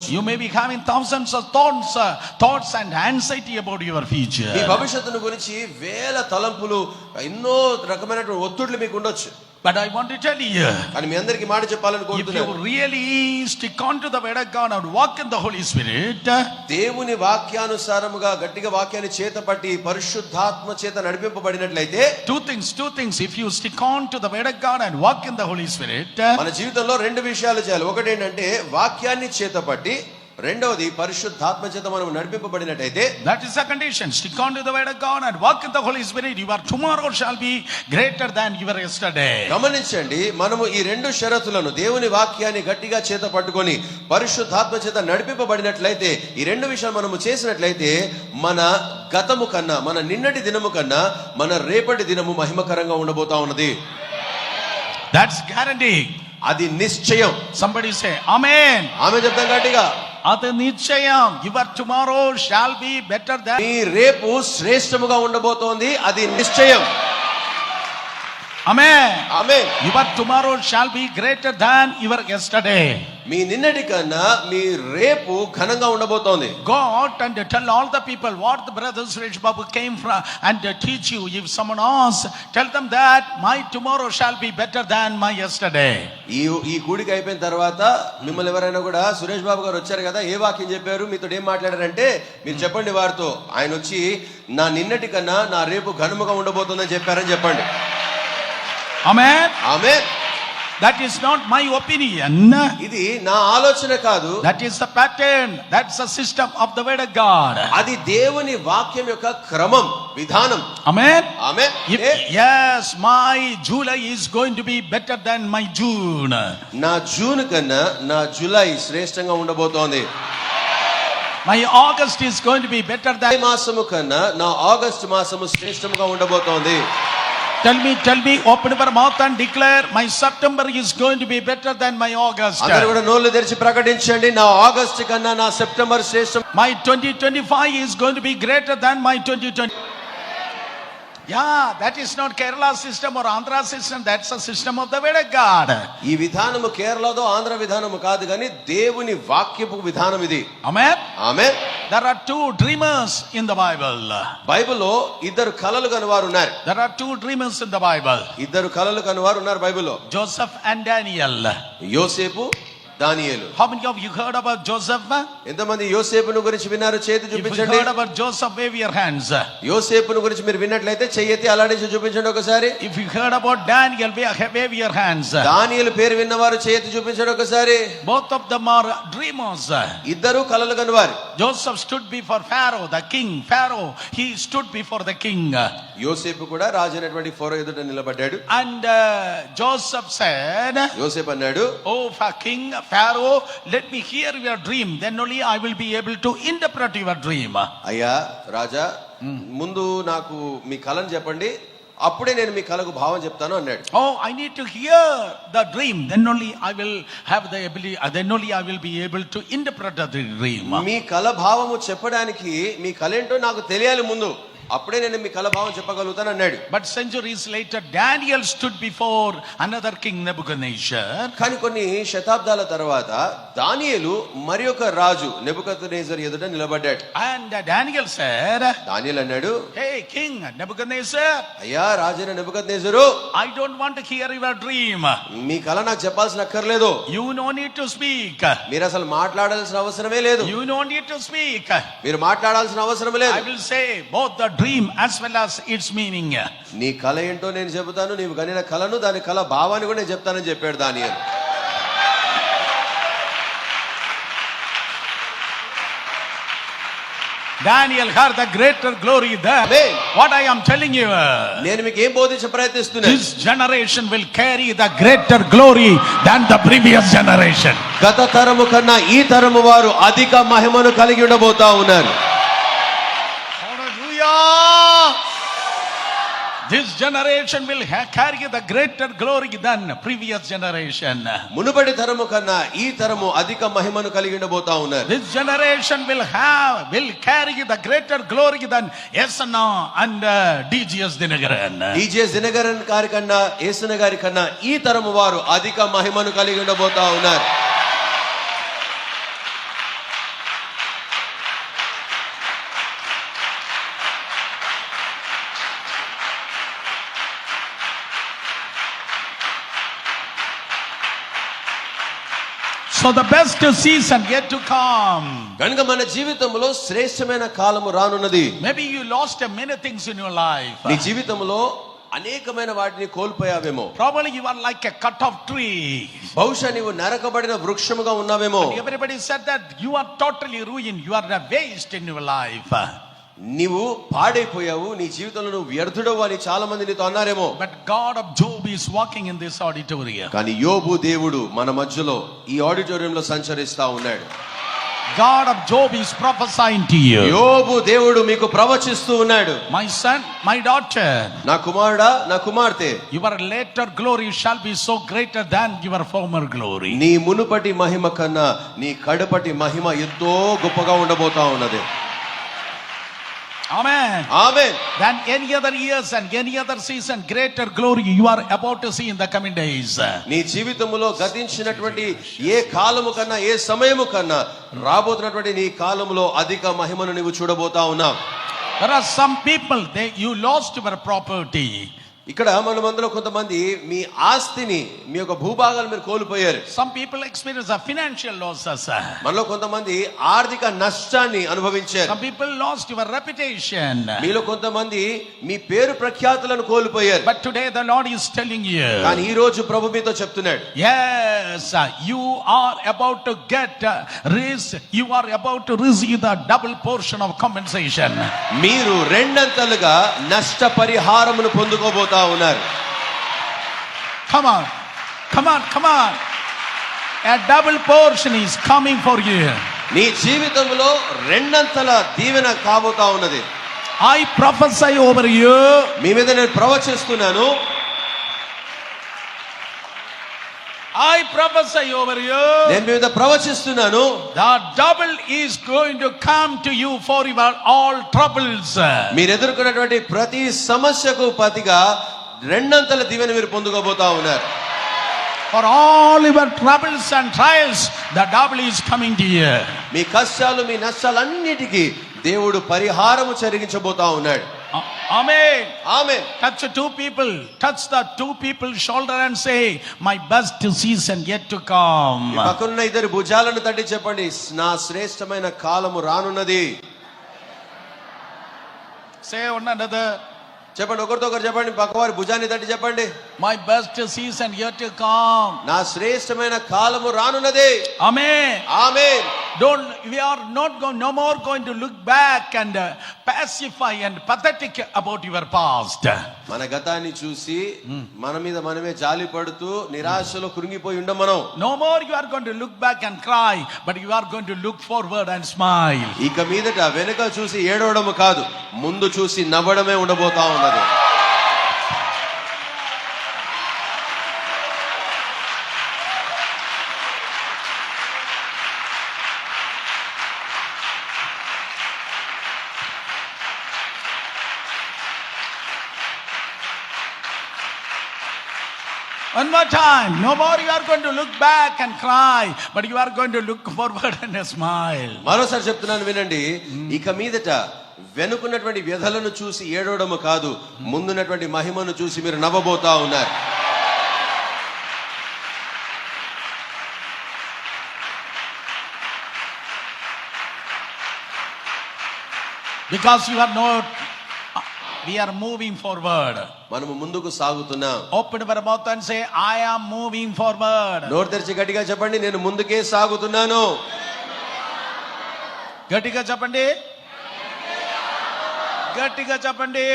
You may be having thousands of thoughts thoughts and anxiety about your future ఈ భవిష్యత్తును గురించి వేల తలంపులు ఎన్నో రకమైనటువంటి ఒత్తిడులు మీకు ఉండొచ్చు. But I want to tell you అని మీ అందరికి మాట చెప్పాలనుకుంటున్నాను if you really stick on to the word of God and walk in the Holy Spirit దేవుని వాక్యానుసారముగా గట్టిగా వాక్యాన్ని చేతపట్టి పరిశుద్ధాత్మ చేత నడిపింపబడినట్లయితే two things two things if you stick on to the word of God and walk in the Holy Spirit మన జీవితంలో రెండు విషయాలు చేయాలి. ఒకటి ఏంటంటే వాక్యాన్ని చేతపట్టి రెండవది పరిశుద్ధాత్మ చేత మనం నడిపింపబడినట్టయితే that is the condition. Stick on to the word of God and walk in the Holy Spirit. Your tomorrow shall be greater than your yesterday. గమనించండి మనము ఈ రెండు షరతులను దేవుని వాక్యాన్ని గట్టిగా చేత పట్టుకొని పరిశుద్ధాత్మ చేత నడిపింపబడినట్లయితే ఈ రెండు విషయాలు మనము చేసినట్లయితే మన గతము కన్నా మన నిన్నటి దినము కన్నా మన రేపటి దినము మహిమకరంగా ఉండబోతా ఉన్నది That's guarantee. అది నిశ్చయం say, Amen. ఆమె చెప్తాం గట్టిగా అది నిశ్చయం. Your tomorrow shall be better than రేపు శ్రేష్టముగా ఉండబోతోంది. అది నిశ్చయం. Your tomorrow shall be greater than your yesterday మీ నిన్నటి కన్నా మీ రేపు ఘనంగా ఉండబోతోంది. Out and tell all the people what the brother Suresh Babu came from and teach you. If someone asks, tell them that my tomorrow shall be better than my yesterday. ఈ ఈ కూడిక అయిపోయిన తర్వాత మిమ్మల్ని ఎవరైనా కూడా సురేష్ బాబు గారు వచ్చారు కదా ఏ వాక్యం చెప్పారు మీతో ఏం మాట్లాడారంటే మీరు చెప్పండి వారితో. ఆయన వచ్చి నా నిన్నటి కన్నా నా రేపు ఘనముగా ఉండబోతుందని చెప్పారని చెప్పండి. Amen. ఆమె That is not my opinion. ఇది నా ఆలోచన కాదు That is the pattern. That's the system of the word of God. అది దేవుని వాక్యం యొక్క క్రమం విధానం Amen. ఆమె If, yes, my July is going to be better than my June. నా జూన్ కన్నా నా జూలై శ్రేష్టంగా ఉండబోతోంది My August is going to be better July than. మాసము కన్నా నా ఆగస్ట్ మాసము శ్రేష్టంగా ఉండబోతోంది Tell me, tell me, open your mouth and declare, my September is going to be better than my August. అందరూ కూడా నోళ్ళు తెరిచి ప్రకటించండి నా ఆగస్ట్ కన్నా నా సెప్టెంబర్ శ్రేష్టం My 2025 is going to be greater than my 2020. Yeah, that is not Kerala system or Andhra system. That's the system of the word of God. ఈ విధానము కేరళదో ఆంధ్ర విధానము కాదు కానీ దేవుని వాక్యపు విధానం ఇది Amen. ఆమె There are two dreamers in the Bible. బైబిల్లో ఇద్దరు కలలు కనువారు ఉన్నారు There are two dreamers in the Bible. ఇద్దరు కలలు కనువారు ఉన్నారు బైబిల్లో Joseph and Daniel. యోసేపు దానియేలు How many of you heard about Joseph? ఎంతమంది యోసేపును గురించి విన్నారు చేతి If you చూపించండి heard about Joseph, wave your hands. యోసేపును గురించి మీరు విన్నట్లయితే చెయ్యెత్తి అలానే చూపించండి ఒకసారి If you heard about Daniel, wave wave your hands. దానియేలు పేరు విన్నవారు చేతి చూపించండి ఒకసారి Both of them are dreamers. ఇద్దరు కలలు కనువారు Joseph stood before Pharaoh, the king. Pharaoh, he stood before the king. యోసేపు కూడా రాజు అయినటువంటి ఫోరో ఎదుట నిలబడ్డాడు And uh, Joseph said, యోసేపు అన్నాడు Oh, fa- king Pharaoh, let me hear your dream. Then only I will be able to interpret your dream. అయ్యా రాజా ముందు నాకు మీ కళను చెప్పండి అప్పుడే నేను మీ కళకు భావం చెప్తాను అన్నాడు Oh, I need to hear the dream. Then only I will have the ability, uh, then only I will be able to interpret the dream. మీ కళ భావము చెప్పడానికి మీ కళ ఏంటో నాకు తెలియాలి ముందు అప్పుడే నేను మీ కలభావం చెప్పగలుగుతాను అన్నాడు. But centuries later Daniel stood before another king Nebuchadnezzar కానీ కొన్ని శతాబ్దాల తర్వాత దానియలు మరి ఒక రాజు నెబుకనేజర్ ఎదుట నిలబడ్డాడు. అండ్ డానియల్ సార్ దానియల్ అన్నాడు హే కింగ్ నెబుకనేజర్ అయ్యా రాజైన Nebuchadnezzar I don't want hear your dream మీ కల నాకు చెప్పాల్సిన అక్కర్లేదు. You no need to speak మీరు అసలు మాట్లాడాల్సిన అవసరమే లేదు. You no need to speak మీరు మాట్లాడాల్సిన అవసరం లేదు. I will say both the dream as well as its meaning. నీ కళ ఏంటో నేను చెబుతాను నీవు కనిన కళను దాని కళ భావాన్ని కూడా నేను చెప్తానని చెప్పాడు దానియేలు Daniel heard the greater glory there. Amen. What I am telling you, నేను మీకు ఏం బోధించ ప్రయత్నిస్తున్నాను this generation will carry the greater glory than the previous generation. గత తరము కన్నా ఈ తరము వారు అధిక మహిమను కలిగి ఉండబోతా ఉన్నారు Generation will ha- carry the greater glory than previous generation. మునుపటి తరము కన్నా ఈ తరము అధిక మహిమను కలిగి ఉండబోతా ఉన్నారు This generation will have, will carry the greater glory than Yesana and uh, DGS Dinagaran. DJ Dinagaran గారి కన్నా యేసున గారి కన్నా ఈ తరము వారు అధిక మహిమను కలిగి ఉండబోతా ఉన్నారు So the best season yet to come. కనుక మన జీవితంలో శ్రేష్టమైన కాలము రానున్నది Maybe you lost many things in your life. నీ జీవితంలో అనేకమైన వాటిని కోల్పోయావేమో Probably you are like a cut off tree. బహుశా నీవు నరకబడిన వృక్షముగా ఉన్నావేమో Everybody said that you are totally ruined. You are a waste in your life. నీవు పాడైపోయావు నీ జీవితంలో నువ్వు వ్యర్థుడవు అని చాలా మంది నీతో అన్నారేమో. But God of Job is walking in this auditorium కానీ యోబు దేవుడు మన మధ్యలో ఈ ఆడిటోరియం లో సంచరిస్తా ఉన్నాడు. God of Job is prophesying to you యోబు దేవుడు మీకు ప్రవచిస్తూ ఉన్నాడు. మై సన్ మై డాటర్ నా కుమారుడా నా కుమార్తె your latter glory shall be so greater than your former glory నీ మునుపటి మహిమ కన్నా నీ కడుపటి మహిమ ఎంతో గొప్పగా ఉండబోతా ఉన్నది. Amen. ఆమె Than any other years and any other season, greater glory you are about to see in the coming days. నీ జీవితంలో గతించినటువంటి ఏ కాలము కన్నా ఏ సమయము కన్నా రాబోతున్నటువంటి నీ కాలములో అధిక మహిమను నీవు చూడబోతా ఉన్నావు There are some people, they, you lost your property. ఇక్కడ మనం అందులో కొంతమంది మీ ఆస్తిని మీ యొక్క భూభాగాలు మీరు కోల్పోయారు. Some people experience of financial loss sir మనలో కొంతమంది ఆర్థిక నష్టాన్ని అనుభవించారు. Some people lost your reputation మీలో కొంతమంది మీ పేరు ప్రఖ్యాతులను కోల్పోయారు. But today the lord is telling you కానీ ఈ రోజు ప్రభు మీతో చెప్తున్నాడు. Yes sir. You are about to get Ries you are about to receive the double portion of compensation మీరు రెండంతలుగా నష్టపరిహారమును పొందుకోబోతున్నారు. పొందుతా ఉన్నారు. Come on come on come on double portion is coming for you నీ జీవితంలో రెండంతల దీవెన కాబోతా ఉన్నది. ఐ ప్రొఫెసర్ ఓవర్ యూ మీ మీద నేను ప్రవచిస్తున్నాను. I prophesy over you. నేను మీద ప్రవచిస్తున్నాను The double is going to come to you for your all troubles. మీరు ఎదుర్కొన్నటువంటి ప్రతి సమస్యకు ప్రతిగా రెండంతల దీవెన మీరు పొందుకోబోతా ఉన్నారు For all your troubles and trials, the double is coming to you. మీ కష్టాలు మీ నష్టాలన్నిటికీ దేవుడు పరిహారము జరిగించబోతా ఉన్నాడు Amen. ఆమె Touch two people, touch the two people shoulder and say, my best season yet to come. పక్కనున్న ఇద్దరు భుజాలను తట్టి చెప్పండి నా శ్రేష్టమైన కాలము రానున్నది Say one another, చెప్పండి ఒకరితో ఒకరు చెప్పండి పక్కవారి భుజాన్ని తట్టి చెప్పండి my best season yet to come. నా శ్రేష్టమైన కాలము రానున్నది Amen. ఆమె Don't, we are not going, no more going to look back and uh, pacify and pathetic about your past. మన గతాన్ని చూసి మన మీద మనమే జాలి పడుతూ నిరాశలో కృంగిపోయి ఉండం మనం No more you are going to look back and cry, but you are going to look forward and smile. ఇక మీదట వెనుక చూసి ఏడవడము కాదు ముందు చూసి నవ్వడమే ఉండబోతా ఉన్నది One more time. No more you are going to look back and cry, but you are going to look forward and smile. మరోసారి చెప్తున్నాను వినండి ఇక మీదట వెనుకున్నటువంటి వ్యధలను చూసి ఏడవడము కాదు ముందున్నటువంటి మహిమను చూసి మీరు నవ్వబోతా ఉన్నారు Because you are not, we are moving forward. మనము ముందుకు సాగుతున్నాం Open your mouth and say, I am moving forward. నోరు తెరిచి గట్టిగా చెప్పండి నేను ముందుకే సాగుతున్నాను గట్టిగా చెప్పండి గట్టిగా చెప్పండి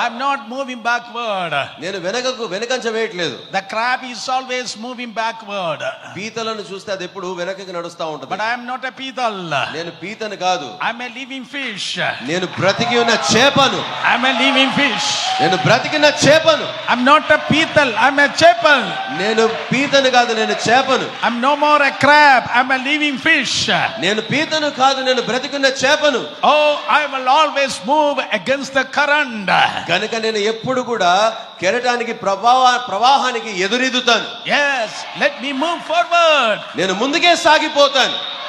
ఐఎమ్ నాట్ మూవింగ్ బ్యాక్వర్డ్ నేను వెనకకు వెనకంచ వేయట్లేదు the crab is always moving backward పీతలను చూస్తే అది ఎప్పుడు వెనకకి నడుస్తా బట్ ఉంటది ఐఎమ్ నాట్ ఎ పీతల్ నేను పీతను కాదు. ఐఎమ్ ఎ లివింగ్ ఫిష్ నేను బ్రతికి ఉన్న చేపను. ఐఎమ్ ఎ లివింగ్ ఫిష్ నేను బ్రతికిన చేపను. ఐఎమ్ నాట్ ఎ పీతల్ ఐఎమ్ ఎ చేపల్ నేను పీతను కాదు నేను చేపను. I'm no more a crab I'm a living fish నేను పీతను కాదు నేను బ్రతికున్న చేపను. ఓ I will always move against the current కనుక నేను ఎప్పుడు కూడా కెరటానికి ప్రవాహ ప్రవాహానికి ఎదురెదుతాను. Yes let me move forward నేను ముందుకే సాగిపోతాను.